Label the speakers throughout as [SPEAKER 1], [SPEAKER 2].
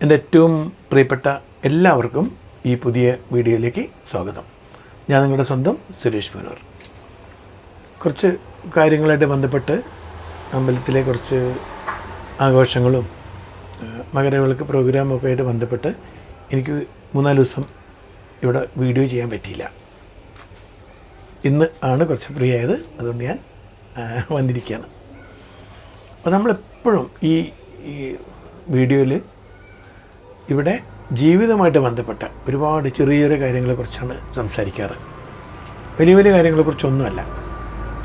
[SPEAKER 1] എന്റെ ഏറ്റവും പ്രിയപ്പെട്ട എല്ലാവർക്കും ഈ പുതിയ വീഡിയോയിലേക്ക് സ്വാഗതം. ഞാൻ നിങ്ങളുടെ സ്വന്തം സുരേഷ് മനോർ കുറച്ച് കാര്യങ്ങളായിട്ട് ബന്ധപ്പെട്ട് അമ്പലത്തിലെ കുറച്ച് ആഘോഷങ്ങളും മകരവിളക്ക് പ്രോഗ്രാമൊക്കെ ആയിട്ട് ബന്ധപ്പെട്ട് എനിക്ക് മൂന്നാൽ ദിവസം ഇവിടെ വീഡിയോ ചെയ്യാൻ പറ്റിയില്ല. ഇന്ന് ആണ് കുറച്ച് ഫ്രീ ആയത്. അതുകൊണ്ട് ഞാൻ വന്നിരിക്കുകയാണ്. അപ്പോൾ നമ്മളെപ്പോഴും ഈ വീഡിയോയിൽ ഇവിടെ ജീവിതമായിട്ട് ബന്ധപ്പെട്ട ഒരുപാട് ചെറിയ ചെറിയ കാര്യങ്ങളെക്കുറിച്ചാണ് സംസാരിക്കാറ്. വലിയ വലിയ കാര്യങ്ങളെക്കുറിച്ചൊന്നുമല്ല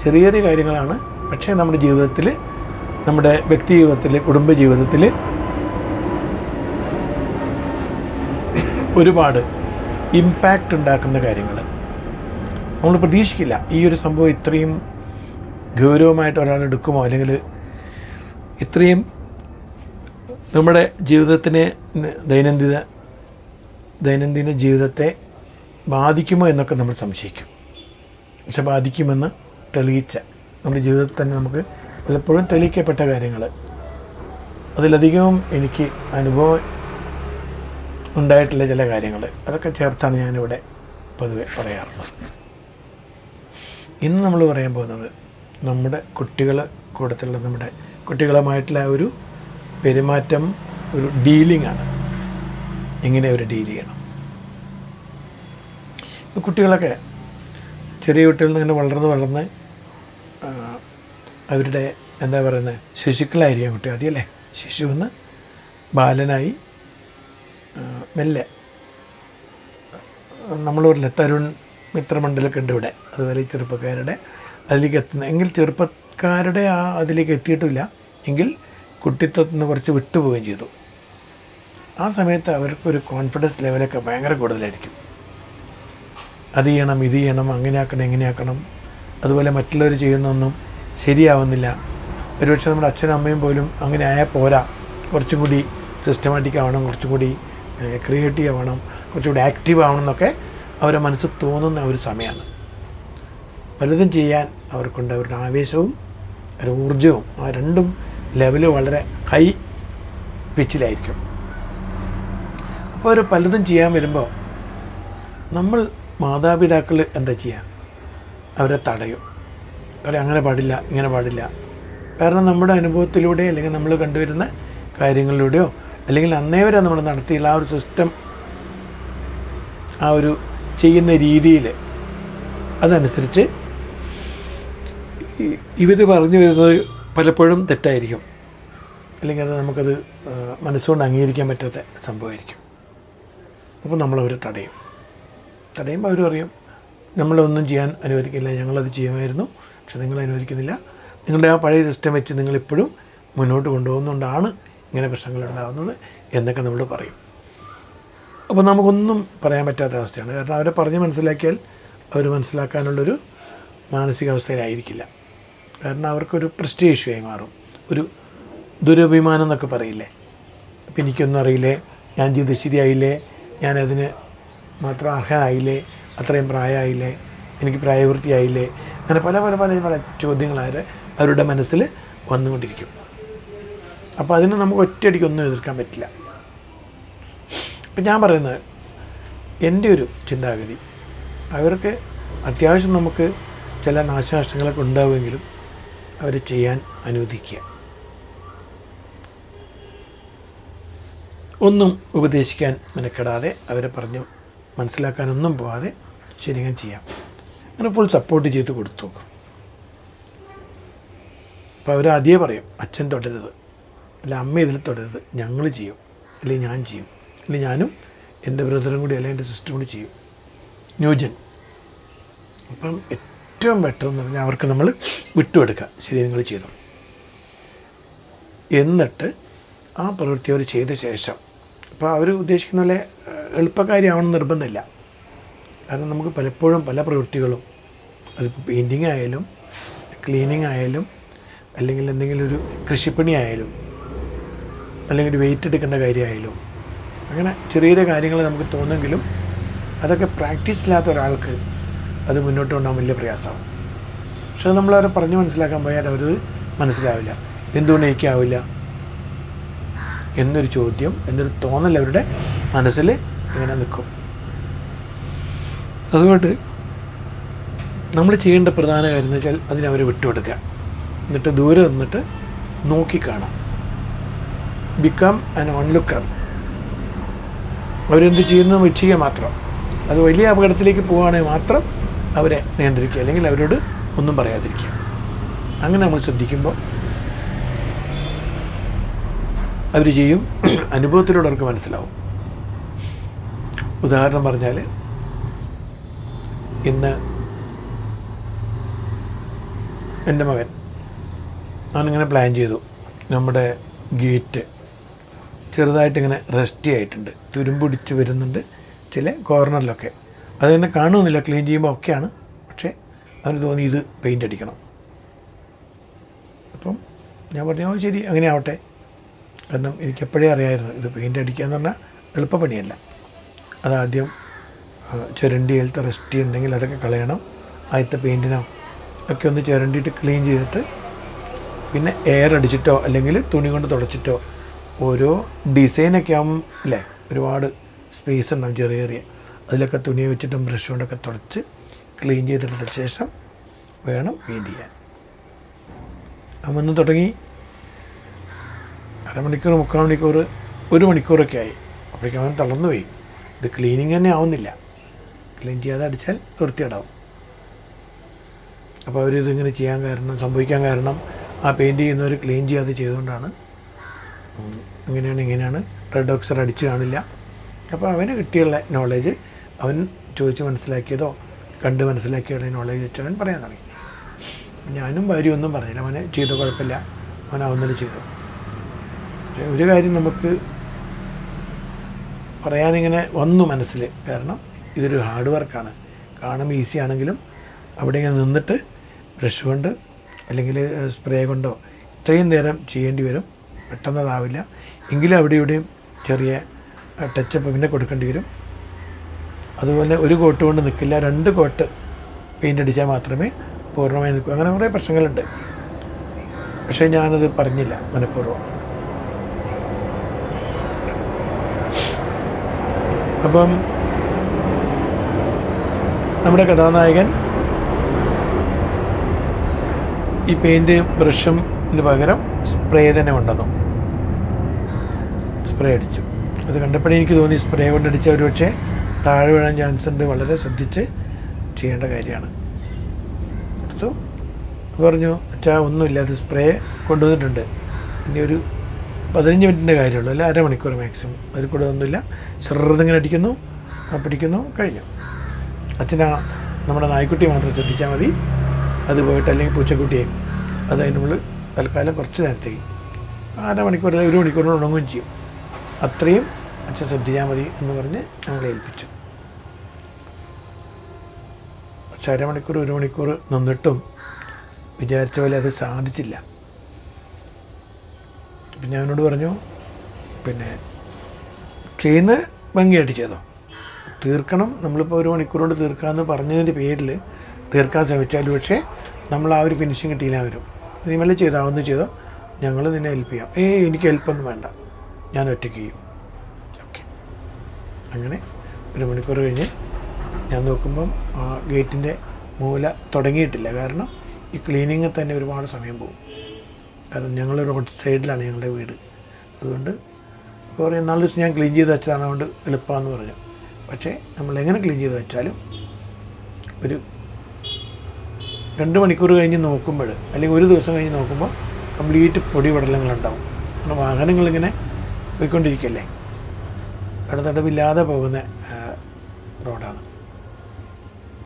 [SPEAKER 1] ചെറിയ ചെറിയ കാര്യങ്ങളാണ്. പക്ഷേ നമ്മുടെ ജീവിതത്തിൽ നമ്മുടെ വ്യക്തി ജീവിതത്തിൽ കുടുംബ ജീവിതത്തിൽ ഒരുപാട് ഇമ്പാക്റ്റ് ഉണ്ടാക്കുന്ന കാര്യങ്ങൾ. നമ്മൾ പ്രതീക്ഷിക്കില്ല ഈ ഒരു സംഭവം ഇത്രയും ഗൗരവമായിട്ട് ഒരാൾ എടുക്കുമോ? അല്ലെങ്കിൽ ഇത്രയും നമ്മുടെ ജീവിതത്തിനെ ദൈനംദിന ദൈനംദിന ജീവിതത്തെ ബാധിക്കുമോ എന്നൊക്കെ നമ്മൾ സംശയിക്കും. പക്ഷെ ബാധിക്കുമെന്ന് തെളിയിച്ച നമ്മുടെ ജീവിതത്തിൽ തന്നെ നമുക്ക് പലപ്പോഴും തെളിയിക്കപ്പെട്ട കാര്യങ്ങൾ. അതിലധികവും എനിക്ക് അനുഭവം ഉണ്ടായിട്ടുള്ള ചില കാര്യങ്ങൾ. അതൊക്കെ ചേർത്താണ് ഞാനിവിടെ പൊതുവെ പറയാറുള്ളത്. ഇന്ന് നമ്മൾ പറയാൻ പോകുന്നത് നമ്മുടെ കുട്ടികൾ കൂടത്തിലുള്ള നമ്മുടെ കുട്ടികളുമായിട്ടുള്ള ഒരു പെരുമാറ്റം ഒരു ഡീലിംഗ് ആണ്. എങ്ങനെ അവർ ഡീൽ ചെയ്യണം. ഇപ്പോൾ കുട്ടികളൊക്കെ ചെറിയ കുട്ടികളിൽ നിന്ന് ഇങ്ങനെ വളർന്ന് വളർന്ന് അവരുടെ എന്താ പറയുന്നത് ശിശുക്കളായിരിക്കാം കുട്ടി ശിശു എന്ന് ബാലനായി മെല്ലെ. പറയില്ല തരുൺ മിത്രമണ്ഡലമൊക്കെ ഉണ്ട് ഇവിടെ. അതുപോലെ ചെറുപ്പക്കാരുടെ അതിലേക്ക് എത്തുന്ന എങ്കിൽ ചെറുപ്പക്കാരുടെ ആ അതിലേക്ക് എത്തിയിട്ടില്ല. എങ്കിൽ കുട്ടിത്വത്തിൽ നിന്ന് കുറച്ച് വിട്ടുപോവുകയും ചെയ്തു. ആ സമയത്ത് അവർക്കൊരു കോൺഫിഡൻസ് ലെവലൊക്കെ ഭയങ്കര കൂടുതലായിരിക്കും. അത് ചെയ്യണം ഇത് ചെയ്യണം അങ്ങനെ ആക്കണം ഇങ്ങനെ ആക്കണം. അതുപോലെ മറ്റുള്ളവർ ചെയ്യുന്നൊന്നും ശരിയാവുന്നില്ല. ഒരുപക്ഷെ നമ്മുടെ അച്ഛനും അമ്മയും പോലും അങ്ങനെ ആയാൽ പോരാ. കുറച്ചും കൂടി സിസ്റ്റമാറ്റിക് ആവണം കുറച്ചും കൂടി ക്രിയേറ്റീവ് ആവണം കുറച്ചുകൂടി ആക്റ്റീവ് ആവണം എന്നൊക്കെ അവരെ മനസ്സിൽ തോന്നുന്ന ഒരു സമയമാണ്. പലതും ചെയ്യാൻ അവർക്കുണ്ട്. അവരുടെ ആവേശവും ഒരു ഊർജവും ആ രണ്ടും ലെവൽ വളരെ ഹൈ പിച്ചിലായിരിക്കും അപ്പോൾ അവർ പലതും ചെയ്യാൻ വരുമ്പോൾ നമ്മൾ മാതാപിതാക്കൾ എന്താ ചെയ്യുക അവരെ തടയും. പറയും അങ്ങനെ പാടില്ല ഇങ്ങനെ പാടില്ല. കാരണം നമ്മുടെ അനുഭവത്തിലൂടെ അല്ലെങ്കിൽ നമ്മൾ കണ്ടുവരുന്ന കാര്യങ്ങളിലൂടെയോ അല്ലെങ്കിൽ അന്നേ വരെ നമ്മൾ നടത്തിയുള്ള ആ ഒരു സിസ്റ്റം ആ ഒരു ചെയ്യുന്ന രീതിയിൽ അതനുസരിച്ച് ഇവർ പറഞ്ഞു വരുന്നത് പലപ്പോഴും തെറ്റായിരിക്കും. അല്ലെങ്കിൽ അത് നമുക്കത് മനസ്സുകൊണ്ട് അംഗീകരിക്കാൻ പറ്റാത്ത സംഭവമായിരിക്കും. അപ്പോൾ നമ്മളവർ തടയും. തടയുമ്പോൾ അവരും അറിയും നമ്മളൊന്നും ചെയ്യാൻ അനുവദിക്കില്ല. ഞങ്ങളത് ചെയ്യുമായിരുന്നു. പക്ഷെ നിങ്ങൾ അനുവദിക്കുന്നില്ല. നിങ്ങളുടെ ആ പഴയ സിസ്റ്റം വെച്ച് നിങ്ങളിപ്പോഴും മുന്നോട്ട് കൊണ്ടുപോകുന്നതുകൊണ്ടാണ് ഇങ്ങനെ പ്രശ്നങ്ങൾ ഉണ്ടാകുന്നത് എന്നൊക്കെ നമ്മൾ പറയും. അപ്പോൾ നമുക്കൊന്നും പറയാൻ പറ്റാത്ത അവസ്ഥയാണ്. കാരണം അവരെ പറഞ്ഞ് മനസ്സിലാക്കിയാൽ അവർ മനസ്സിലാക്കാനുള്ളൊരു മാനസികാവസ്ഥയിലായിരിക്കില്ല. കാരണം അവർക്കൊരു ആയി മാറും. ഒരു ദുരഭിമാനം എന്നൊക്കെ പറയില്ലേ? അപ്പം എനിക്കൊന്നും അറിയില്ലേ? ഞാൻ ചെയ്ത് ശരിയായില്ലേ? ഞാനതിന് മാത്രം അർഹനായില്ലേ? അത്രയും പ്രായമായില്ലേ? എനിക്ക് പ്രായപൂർത്തിയായില്ലേ? അങ്ങനെ പല പല പല പല ചോദ്യങ്ങൾ അവരെ അവരുടെ മനസ്സിൽ വന്നുകൊണ്ടിരിക്കും. അപ്പോൾ അതിന് നമുക്ക് ഒറ്റയടിക്കൊന്നും എതിർക്കാൻ പറ്റില്ല. ഇപ്പം ഞാൻ പറയുന്നത് എന്റെ ഒരു ചിന്താഗതി അവർക്ക് അത്യാവശ്യം നമുക്ക് ചില നാശനഷ്ടങ്ങളൊക്കെ ഉണ്ടാവുമെങ്കിലും അവർ ചെയ്യാൻ അനുവദിക്കുക. ഒന്നും ഉപദേശിക്കാൻ മെനക്കെടാതെ അവരെ പറഞ്ഞ് മനസ്സിലാക്കാനൊന്നും പോവാതെ ശരിക്കും ചെയ്യാം. അങ്ങനെ ഫുൾ സപ്പോർട്ട് ചെയ്ത് കൊടുത്തു. അപ്പോൾ അവർ ആദ്യമേ പറയും അച്ഛൻ തുടരുത്. അല്ല അമ്മ ഇതിൽ തുടരുത്. ഞങ്ങൾ ചെയ്യും. അല്ലെങ്കിൽ ഞാൻ ചെയ്യും. അല്ലെങ്കിൽ ഞാനും എന്റെ ബ്രദറും കൂടി അല്ലെങ്കിൽ എന്റെ സിസ്റ്ററും കൂടി ചെയ്യും. ന്യൂജൻ. അപ്പം ഏറ്റവും ബെറ്റർ എന്ന് പറഞ്ഞാൽ അവർക്ക് നമ്മൾ വിട്ടുകൊടുക്കുക. ശരി നിങ്ങൾ ചെയ്തു. എന്നിട്ട് ആ പ്രവൃത്തി അവർ ചെയ്ത ശേഷം അപ്പോൾ അവർ ഉദ്ദേശിക്കുന്ന പോലെ എളുപ്പക്കാരിയാവണം നിർബന്ധമില്ല. കാരണം നമുക്ക് പലപ്പോഴും പല പ്രവൃത്തികളും അതിപ്പോൾ പെയിന്റിങ് ആയാലും ക്ലീനിങ് ആയാലും അല്ലെങ്കിൽ എന്തെങ്കിലും ഒരു കൃഷിപ്പണി ആയാലും അല്ലെങ്കിൽ ഒരു വെയിറ്റ് എടുക്കേണ്ട കാര്യമായാലും അങ്ങനെ ചെറിയ ചെറിയ കാര്യങ്ങൾ നമുക്ക് തോന്നുമെങ്കിലും അതൊക്കെ പ്രാക്ടീസ് ഇല്ലാത്ത ഒരാൾക്ക് അത് മുന്നോട്ട് കൊണ്ടുപോകാൻ വലിയ പ്രയാസമാണ്. പക്ഷെ നമ്മളവരെ പറഞ്ഞ് മനസ്സിലാക്കാൻ പോയാൽ അവർ മനസ്സിലാവില്ല. എന്തുകൊണ്ട് എനിക്കാവില്ല? എന്നൊരു ചോദ്യം എന്നൊരു തോന്നൽ അവരുടെ മനസ്സിൽ ഇങ്ങനെ നിൽക്കും. അതുകൊണ്ട് നമ്മൾ ചെയ്യേണ്ട പ്രധാന കാര്യം എന്ന് വെച്ചാൽ അതിനെ അവരെ വിട്ടുകൊടുക്കുക. എന്നിട്ട് ദൂരെ നിന്നിട്ട് നോക്കിക്കാണാം ബിക്കം ആൻ ഓൺലുക്കർ അവരെന്ത് ചെയ്യുന്നു? വീക്ഷിക്കുക മാത്രം. അത് വലിയ അപകടത്തിലേക്ക് പോവുകയാണെങ്കിൽ മാത്രം അവരെ നിയന്ത്രിക്കുക അല്ലെങ്കിൽ അവരോട് ഒന്നും പറയാതിരിക്കുക. അങ്ങനെ നമ്മൾ ശ്രദ്ധിക്കുമ്പോൾ അവർ ചെയ്യും. അനുഭവത്തിലൂടെ അവർക്ക് മനസ്സിലാവും. ഉദാഹരണം പറഞ്ഞാൽ ഇന്ന് എന്റെ മകൻ ഞാനിങ്ങനെ പ്ലാൻ ചെയ്തു. നമ്മുടെ ഗേറ്റ് ചെറുതായിട്ടിങ്ങനെ റെസ്റ്റി ആയിട്ടുണ്ട്. തുരുമ്പൊടിച്ച് വരുന്നുണ്ട് ചില കോർണറിലൊക്കെ അത് തന്നെ കാണുന്നില്ല ക്ലീൻ ചെയ്യുമ്പോൾ ഒക്കെയാണ്. പക്ഷേ അവന് തോന്നി ഇത് പെയിന്റ് അടിക്കണം. അപ്പം ഞാൻ പറഞ്ഞു "ഓ, ശരി അങ്ങനെ ആവട്ടെ. കാരണം എനിക്കെപ്പോഴേ അറിയാമായിരുന്നു ഇത് പെയിന്റ് അടിക്കുക എന്ന് പറഞ്ഞാൽ എളുപ്പപ്പണിയല്ല അതാദ്യം ആ, ചുരണ്ടി അതിലത്തെ റെസ്റ്റ് ഉണ്ടെങ്കിൽ അതൊക്കെ കളയണം. ആദ്യത്തെ പെയിന്റിനോ ഒക്കെ ഒന്ന് ചുരണ്ടിയിട്ട് ക്ലീൻ ചെയ്തിട്ട് പിന്നെ എയർ അടിച്ചിട്ടോ അല്ലെങ്കിൽ തുണി കൊണ്ട് തുടച്ചിട്ടോ ഓരോ ഡിസൈനൊക്കെ ആകും അല്ലേ ഒരുപാട് സ്പേസ് ഉണ്ടാവും ചെറിയ ചെറിയ. അതിലൊക്കെ തുണി വെച്ചിട്ടും ബ്രഷ് കൊണ്ടൊക്കെ തുടച്ച് ക്ലീൻ ചെയ്തെടുത്ത ശേഷം വേണം പെയിന്റ് ചെയ്യാൻ. അപ്പം വന്ന് തുടങ്ങി അരമണിക്കൂർ മുക്കാൽ മണിക്കൂർ ഒരു മണിക്കൂറൊക്കെ ആയി. അപ്പോഴേക്കും അവൻ തളർന്നു പോയി. ഇത് ക്ലീനിങ് തന്നെ ആവുന്നില്ല. ക്ലീൻ ചെയ്യാതെ അടിച്ചാൽ വൃത്തിയടാവും അപ്പോൾ അവരിതിങ്ങനെ ചെയ്യാൻ കാരണം സംഭവിക്കാൻ കാരണം ആ പെയിന്റ് ചെയ്യുന്നവർ ക്ലീൻ ചെയ്യാതെ ചെയ്തുകൊണ്ടാണ്. ഉം, ഇങ്ങനെയാണ് ഇങ്ങനെയാണ്. റെഡ് ഓക്സർ അടിച്ച് കാണില്ല. അപ്പോൾ അവന് കിട്ടിയുള്ള നോളേജ് അവൻ ചോദിച്ച് മനസ്സിലാക്കിയതോ കണ്ട് മനസ്സിലാക്കിയതോ നോളേജ് വെച്ച് അവൻ പറയാൻ തുടങ്ങി. ഞാനും ഭാര്യ ഒന്നും പറഞ്ഞില്ല. അവനെ ചെയ്തു കുഴപ്പമില്ല. അവൻ ആവുന്നത് ചെയ്തു. ഒരു കാര്യം നമുക്ക് പറയാനിങ്ങനെ വന്നു മനസ്സിൽ. കാരണം ഇതൊരു ഹാർഡ് വർക്കാണ് കാണുമ്പോൾ ഈസി ആണെങ്കിലും അവിടെ ഇങ്ങനെ നിന്നിട്ട് ബ്രഷ് കൊണ്ട് അല്ലെങ്കിൽ സ്പ്രേ കൊണ്ടോ ഇത്രയും നേരം ചെയ്യേണ്ടി വരും. പെട്ടെന്നതാവില്ല എങ്കിലും അവിടെ ഇവിടെയും ചെറിയ ടച്ചപ്പ് പിന്നെ കൊടുക്കേണ്ടി വരും. അതുപോലെ ഒരു കോട്ട് കൊണ്ട് നിൽക്കില്ല രണ്ട് കോട്ട് പെയിന്റ് അടിച്ചാൽ മാത്രമേ പൂർണമായി നിൽക്കൂ അങ്ങനെ കുറേ പ്രശ്നങ്ങളുണ്ട്. പക്ഷേ ഞാനത് പറഞ്ഞില്ല മനഃപൂർവം. അപ്പം നമ്മുടെ കഥാനായകൻ ഈ പെയിന്റ് ബ്രഷും പകരം സ്പ്രേ തന്നെ ഉണ്ടെന്നു സ്പ്രേ അടിച്ചു. അത് കണ്ടപ്പോഴേ എനിക്ക് തോന്നി സ്പ്രേ കൊണ്ടടിച്ച ഒരു പക്ഷേ താഴെ വീഴാൻ ചാൻസ് ഉണ്ട്. വളരെ ശ്രദ്ധിച്ച് ചെയ്യേണ്ട കാര്യമാണ്. എടുത്തു പറഞ്ഞു അച്ഛാ ഒന്നുമില്ല. അത് സ്പ്രേ കൊണ്ടുവന്നിട്ടുണ്ട്. ഇനി ഒരു പതിനഞ്ച് മിനിറ്റിന്റെ കാര്യമുള്ളൂ അല്ല? അരമണിക്കൂർ മാക്സിമം അതിൽ കൂടെ ഒന്നുമില്ല ചെറുതിങ്ങനെ അടിക്കുന്നു പിടിക്കുന്നു കഴിഞ്ഞു. അച്ഛനാ നമ്മുടെ നായ്ക്കുട്ടി മാത്രം ശ്രദ്ധിച്ചാൽ മതി. അത് പോയിട്ട് അല്ലെങ്കിൽ പൂച്ചക്കുട്ടിയെ. അത് അതിനുള്ളിൽ തൽക്കാലം കുറച്ച് നേരത്തേക്ക്. അരമണിക്കൂർ അല്ലെങ്കിൽ ഒരു മണിക്കൂറിന് ഉണങ്ങുകയും ചെയ്യും. അത്രയും അച്ഛൻ ശ്രദ്ധിച്ചാൽ മതി എന്ന് പറഞ്ഞ് ഞങ്ങളെ ഏൽപ്പിച്ചു. പക്ഷെ അരമണിക്കൂർ ഒരു മണിക്കൂർ നിന്നിട്ടും വിചാരിച്ച പോലെ അത് സാധിച്ചില്ല. പിന്നെ അവനോട് പറഞ്ഞു പിന്നെ ചെയ്യുന്ന ഭംഗിയായിട്ട് ചെയ്തോ. തീർക്കണം നമ്മളിപ്പോൾ ഒരു മണിക്കൂർ കൊണ്ട് തീർക്കാമെന്ന് പറഞ്ഞതിന്റെ പേരിൽ തീർക്കാൻ ശ്രമിച്ചാലും പക്ഷേ നമ്മൾ ആ ഒരു ഫിനിഷിങ് കിട്ടിയില്ല വരും നീ വല്ല ചെയ്താവുന്ന ചെയ്തോ. ഞങ്ങൾ നിന്നെ ഹെൽപ്പ് ചെയ്യാം. ഏയ് എനിക്ക് ഹെൽപ്പൊന്നും വേണ്ട. ഞാൻ ഒറ്റയ്ക്ക് ചെയ്യും. അങ്ങനെ ഒരു മണിക്കൂർ കഴിഞ്ഞ് ഞാൻ നോക്കുമ്പം ആ ഗേറ്റിന്റെ മൂല തുടങ്ങിയിട്ടില്ല. കാരണം ഈ ക്ലീനിങ്ങിൽ തന്നെ ഒരുപാട് സമയം പോകും. കാരണം ഞങ്ങൾ റോഡ് സൈഡിലാണ് ഞങ്ങളുടെ വീട്. അതുകൊണ്ട് കുറേ നാല് ദിവസം ഞാൻ ക്ലീൻ ചെയ്ത് വെച്ചതാണ് അതുകൊണ്ട് എളുപ്പമാണെന്ന് പറഞ്ഞു. പക്ഷേ നമ്മൾ എങ്ങനെ ക്ലീൻ ചെയ്ത് വെച്ചാലും ഒരു രണ്ട് മണിക്കൂർ കഴിഞ്ഞ് നോക്കുമ്പോൾ അല്ലെങ്കിൽ ഒരു ദിവസം കഴിഞ്ഞ് നോക്കുമ്പോൾ കംപ്ലീറ്റ് പൊടി പടലങ്ങളുണ്ടാവും. കാരണം വാഹനങ്ങളിങ്ങനെ പോയിക്കൊണ്ടിരിക്കല്ലേ ഇടതടവില്ലാതെ പോകുന്ന റോഡാണ്.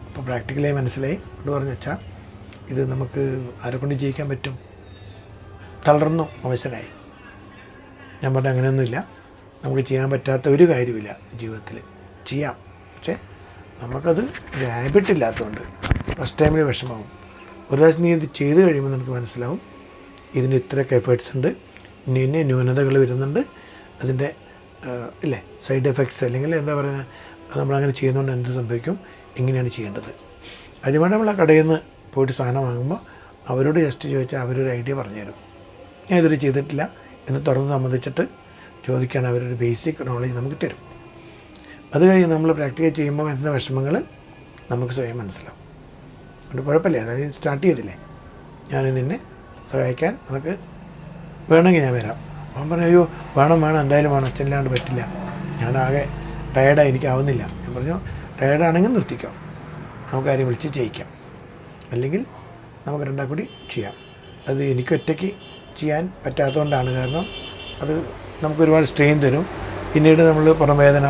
[SPEAKER 1] അപ്പോൾ പ്രാക്ടിക്കലായി മനസ്സിലായി. എന്ന് പറഞ്ഞു വെച്ചാൽ ഇത് നമുക്ക് ആരെ കൊണ്ട് ജയിക്കാൻ പറ്റും? തളർന്നു അവശനായി. ഞാൻ പറഞ്ഞ അങ്ങനെയൊന്നുമില്ല. നമുക്ക് ചെയ്യാൻ പറ്റാത്ത ഒരു കാര്യമില്ല ജീവിതത്തിൽ ചെയ്യാം. പക്ഷേ നമുക്കത് ഒരു ഹാബിറ്റ് ഇല്ലാത്തതുകൊണ്ട് ഫസ്റ്റ് ടൈമിൽ വിഷമാവും ഒരു പ്രാവശ്യം നീ ഇത് ചെയ്ത് കഴിയുമ്പോൾ നമുക്ക് മനസ്സിലാവും. ഇതിന് ഇത്രയൊക്കെ എഫേർട്സ് ഉണ്ട്. ഇനി ഇന്ന ന്യൂനതകൾ വരുന്നുണ്ട്. അതിന്റെ ഇല്ലേ? സൈഡ് എഫക്ട്സ് അല്ലെങ്കിൽ എന്താ പറയുക അത് നമ്മളങ്ങനെ ചെയ്യുന്നതുകൊണ്ട് എന്ത് സംഭവിക്കും? എങ്ങനെയാണ് ചെയ്യേണ്ടത്. ആദ്യമായിട്ട് നമ്മൾ ആ കടയിൽ നിന്ന് പോയിട്ട് സാധനം വാങ്ങുമ്പോൾ അവരോട് ജസ്റ്റ് ചോദിച്ചാൽ അവരൊരു ഐഡിയ പറഞ്ഞു തരും ഞാൻ ഇതുവരെ ചെയ്തിട്ടില്ല. എന്ന് തുറന്ന് സംബന്ധിച്ചിട്ട് ചോദിക്കുകയാണ് അവരൊരു ബേസിക് നോളജ് നമുക്ക് തരും. അത് കഴിഞ്ഞ് നമ്മൾ പ്രാക്ടിക്കൽ ചെയ്യുമ്പോൾ വരുന്ന വിഷമങ്ങൾ നമുക്ക് സ്വയം മനസ്സിലാവും. അതുകൊണ്ട് കുഴപ്പമില്ല. അതായത് സ്റ്റാർട്ട് ചെയ്തില്ലേ? ഞാൻ നിന്നെ സഹായിക്കാൻ നമുക്ക് വേണമെങ്കിൽ ഞാൻ വരാം. അവൻ പറഞ്ഞു അയ്യോ വേണം വേണം എന്തായാലും വേണം അച്ഛനില്ലാണ്ട് പറ്റില്ല. ഞാനാകെ ടയേർഡായി എനിക്കാവുന്നില്ല. ഞാൻ പറഞ്ഞു ടയേർഡാണെങ്കിൽ നിർത്തിക്കോ. നമുക്ക് ആരെയും വിളിച്ച് ചെയ്യിക്കാം അല്ലെങ്കിൽ നമുക്ക് രണ്ടാം കൂടി ചെയ്യാം. അത് എനിക്ക് ഒറ്റയ്ക്ക് ചെയ്യാൻ പറ്റാത്തതുകൊണ്ടാണ് കാരണം അത് നമുക്ക് ഒരുപാട് സ്ട്രെയിൻ തരും. പിന്നീട് നമ്മൾ പുറം വേദന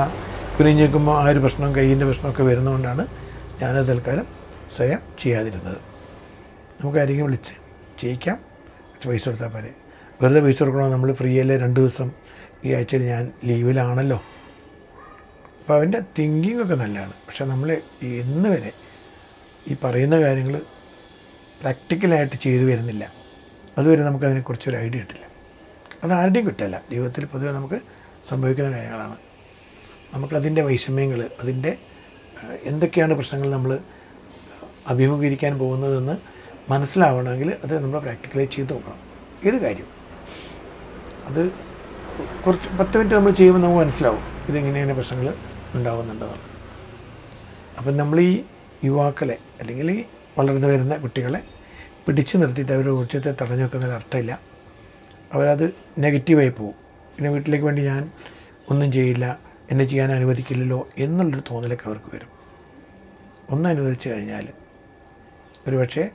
[SPEAKER 1] കുനിഞ്ഞ് നിൽക്കുമ്പോൾ ആ ഒരു പ്രശ്നം കയ്യിന്റെ പ്രശ്നമൊക്കെ വരുന്നതുകൊണ്ടാണ് ഞാനത് തൽക്കാലം സ്വയം ചെയ്യാതിരുന്നത്. നമുക്ക് ആരെങ്കിലും വിളിച്ച് ചെയ്യിക്കാം പൈസ കൊടുത്താൽ പോരെ. വെറുതെ പൈസ കൊടുക്കണോ? നമ്മൾ ഫ്രീ അല്ലേ? രണ്ട് ദിവസം ഈ ആഴ്ചയിൽ ഞാൻ ലീവിലാണല്ലോ. അപ്പോൾ അവന്റെ തിങ്കിങ് ഒക്കെ നല്ലതാണ്. പക്ഷെ നമ്മൾ ഇന്ന് വരെ ഈ പറയുന്ന കാര്യങ്ങൾ പ്രാക്ടിക്കലായിട്ട് ചെയ്തു വരുന്നില്ല. അതുവരെ നമുക്കതിനെക്കുറിച്ചൊരു ഐഡിയ കിട്ടില്ല. അത് ആരുടെയും കിട്ടില്ല ജീവിതത്തിൽ പൊതുവെ നമുക്ക് സംഭവിക്കുന്ന കാര്യങ്ങളാണ്. നമുക്കതിന്റെ വൈഷമ്യങ്ങൾ അതിന്റെ എന്തൊക്കെയാണ് പ്രശ്നങ്ങൾ നമ്മൾ അഭിമുഖീകരിക്കാൻ പോകുന്നതെന്ന് മനസ്സിലാവണമെങ്കിൽ അത് നമ്മൾ പ്രാക്ടിക്കലായി ചെയ്ത് നോക്കണം. ഏത് കാര്യം. അത് കുറച്ച് പത്ത് മിനിറ്റ് നമ്മൾ ചെയ്യുമ്പോൾ നമുക്ക് മനസ്സിലാവും ഇതിങ്ങനെയാണ് പ്രശ്നങ്ങൾ ഉണ്ടാകുന്നുണ്ടെന്ന്. അപ്പം നമ്മൾ ഈ യുവാക്കളെ അല്ലെങ്കിൽ വളർന്നു വരുന്ന കുട്ടികളെ പിടിച്ചു നിർത്തിയിട്ട് അവരുടെ ഊർജത്തെ തടഞ്ഞു വെക്കുന്നതിൽ അർത്ഥമില്ല. അവരത് നെഗറ്റീവായി പോകും. പിന്നെ വീട്ടിലേക്ക് വേണ്ടി ഞാൻ ഒന്നും ചെയ്യില്ല എന്നെ ചെയ്യാൻ അനുവദിക്കില്ലല്ലോ എന്നുള്ളൊരു തോന്നലൊക്കെ അവർക്ക് വരും. ഒന്ന് അനുവദിച്ചു കഴിഞ്ഞാൽ ഒരുപക്ഷെ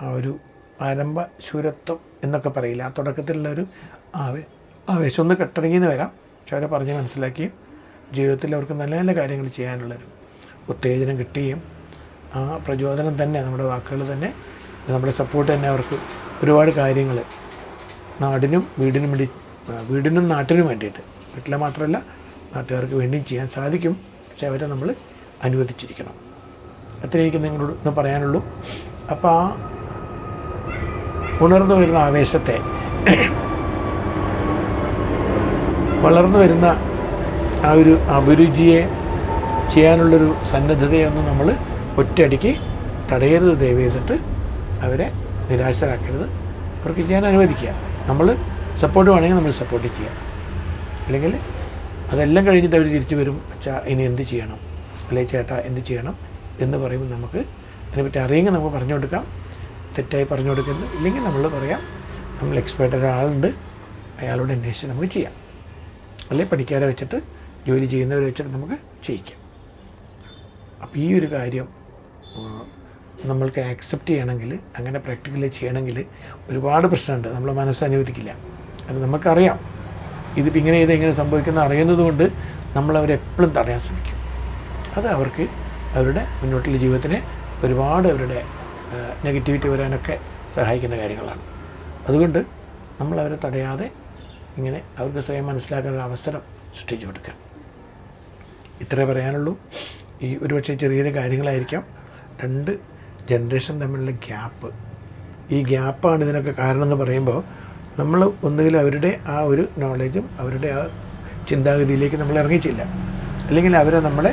[SPEAKER 1] ആ ഒരു ആരംഭ ശൂരത്വം എന്നൊക്കെ പറയില്ല. ആ തുടക്കത്തിലുള്ള ഒരു ആവേ ആവേശം ഒന്ന് കെട്ടടങ്ങിയെന്ന് വരാം. പക്ഷെ അവരെ പറഞ്ഞ് മനസ്സിലാക്കി ജീവിതത്തിൽ അവർക്ക് നല്ല നല്ല കാര്യങ്ങൾ ചെയ്യാനുള്ളൊരു ഉത്തേജനം കിട്ടുകയും ആ പ്രചോദനം തന്നെ നമ്മുടെ വാക്കുകൾ തന്നെ നമ്മുടെ സപ്പോർട്ട് തന്നെ അവർക്ക് ഒരുപാട് കാര്യങ്ങൾ നാടിനും വീടിനും വേണ്ടി വീടിനും നാട്ടിനും വേണ്ടിയിട്ട്. വീട്ടിലെ മാത്രമല്ല നാട്ടുകാർക്ക് വേണ്ടിയും ചെയ്യാൻ സാധിക്കും. പക്ഷെ അവരെ നമ്മൾ അനുവദിച്ചിരിക്കണം. അത്രയൊക്കെ നിങ്ങളോട് ഒന്ന് പറയാനുള്ളൂ. അപ്പോൾ ആ ഉണർന്നു വരുന്ന ആവേശത്തെ. വളർന്നു വരുന്ന ആ ഒരു അഭിരുചിയെ ചെയ്യാനുള്ളൊരു സന്നദ്ധതയൊന്നും നമ്മൾ ഒറ്റയടിക്ക് തടയരുത് ദയവ് ചെയ്തിട്ട് അവരെ നിരാശരാക്കരുത്. അവർക്ക് ചെയ്യാൻ അനുവദിക്കുക. നമ്മൾ സപ്പോർട്ട് വേണമെങ്കിൽ നമ്മൾ സപ്പോർട്ട് ചെയ്യുക. അല്ലെങ്കിൽ അതെല്ലാം കഴിഞ്ഞിട്ട് അവർ തിരിച്ചു വരും. അച്ഛാ ഇനി എന്ത് ചെയ്യണം? അല്ലെ ചേട്ടാ എന്ത് ചെയ്യണം? എന്ന് പറയുമ്പോൾ നമുക്ക് അതിനെപ്പറ്റി അറിയെങ്കിൽ നമുക്ക് പറഞ്ഞു കൊടുക്കാം തെറ്റായി പറഞ്ഞു കൊടുക്കുന്നു. ഇല്ലെങ്കിൽ നമ്മൾ പറയാം നമ്മൾ എക്സ്പേർട്ട് ഒരാളുണ്ട്. അയാളോട് അന്വേഷിച്ച് നമുക്ക് ചെയ്യാം. അല്ലെങ്കിൽ പഠിക്കാതെ വെച്ചിട്ട് ജോലി ചെയ്യുന്നവരെ വെച്ചിട്ട് നമുക്ക് ചെയ്യിക്കാം. അപ്പോൾ ഈ ഒരു കാര്യം നമ്മൾക്ക് ആക്സെപ്റ്റ് ചെയ്യണമെങ്കിൽ അങ്ങനെ പ്രാക്ടിക്കലി ചെയ്യണമെങ്കിൽ ഒരുപാട് പ്രശ്നമുണ്ട്. നമ്മൾ മനസ്സ് അനുവദിക്കില്ല. അത് നമുക്കറിയാം. ഇതിപ്പോൾ ഇങ്ങനെ ചെയ്ത് ഇങ്ങനെ സംഭവിക്കുന്ന അറിയുന്നത് കൊണ്ട് നമ്മൾ തടയാൻ ശ്രമിക്കും. അത് അവർക്ക് അവരുടെ മുന്നോട്ടുള്ള ജീവിതത്തിനെ ഒരുപാട് അവരുടെ നെഗറ്റിവിറ്റി വരാനൊക്കെ സഹായിക്കുന്ന കാര്യങ്ങളാണ്. അതുകൊണ്ട് നമ്മൾ അവരെ തടയാതെ ഇങ്ങനെ അവർക്ക് സ്വയം മനസ്സിലാക്കാനുള്ള അവസരം സൃഷ്ടിച്ചു കൊടുക്കുക. ഇത്രേ പറയാനുള്ളൂ. ഈ ഒരുപക്ഷെ ചെറിയ കാര്യങ്ങളായിരിക്കാം. രണ്ട് ജനറേഷൻ തമ്മിലുള്ള ഗ്യാപ്പ് ഈ ഗ്യാപ്പാണ് ഇതിനൊക്കെ കാരണം എന്ന് പറയുമ്പോൾ നമ്മൾ ഒന്നുകിൽ അവരുടെ ആ ഒരു നോളേജും അവരുടെ ആ ചിന്താഗതിയിലേക്ക് നമ്മൾ ഇറങ്ങിച്ചില്ല അല്ലെങ്കിൽ അവരെ നമ്മളെ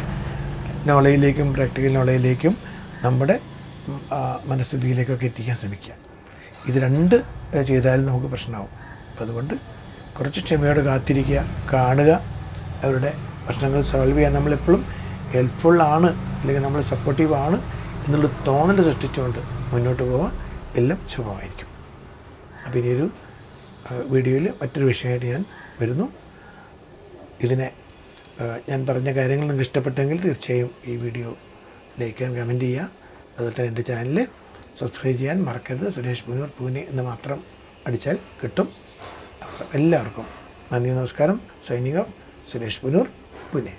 [SPEAKER 1] നോളേജിലേക്കും പ്രാക്ടിക്കൽ നോളേജിലേക്കും നമ്മുടെ മനസ്ഥിതിയിലേക്കൊക്കെ എത്തിക്കാൻ ശ്രമിക്കുക. ഇത് രണ്ട് ചെയ്താൽ നമുക്ക് പ്രശ്നമാവും. അപ്പം അതുകൊണ്ട് കുറച്ച് ക്ഷമയോടെ കാത്തിരിക്കുക കാണുക അവരുടെ പ്രശ്നങ്ങൾ സോൾവ് ചെയ്യാൻ നമ്മളെപ്പോഴും ഹെൽപ്ഫുൾ ആണ് അല്ലെങ്കിൽ നമ്മൾ സപ്പോർട്ടീവ് ആണ് എന്നുള്ള തോന്നൽ സൃഷ്ടിച്ചുകൊണ്ട് മുന്നോട്ട് പോകാൻ എല്ലാം ശുഭമായിരിക്കും. അപ്പോൾ ഇനിയൊരു വീഡിയോയിൽ മറ്റൊരു വിഷയമായിട്ട് ഞാൻ വരുന്നു. ഇതിനെ ഞാൻ പറഞ്ഞ കാര്യങ്ങൾ നിങ്ങൾക്ക് ഇഷ്ടപ്പെട്ടെങ്കിൽ തീർച്ചയായും ഈ വീഡിയോ ലൈക്ക് ആൻഡ് കമന്റ് ചെയ്യുക. അതുപോലെ തന്നെ എന്റെ ചാനൽ സബ്സ്ക്രൈബ് ചെയ്യാൻ മറക്കരുത്. സുരേഷ് പുനൂർ പൂനെ എന്ന് മാത്രം അടിച്ചാൽ കിട്ടും. എല്ലാവർക്കും നന്ദി നമസ്കാരം. സൈനിക സുരേഷ് പുനൂർ പൂനെ.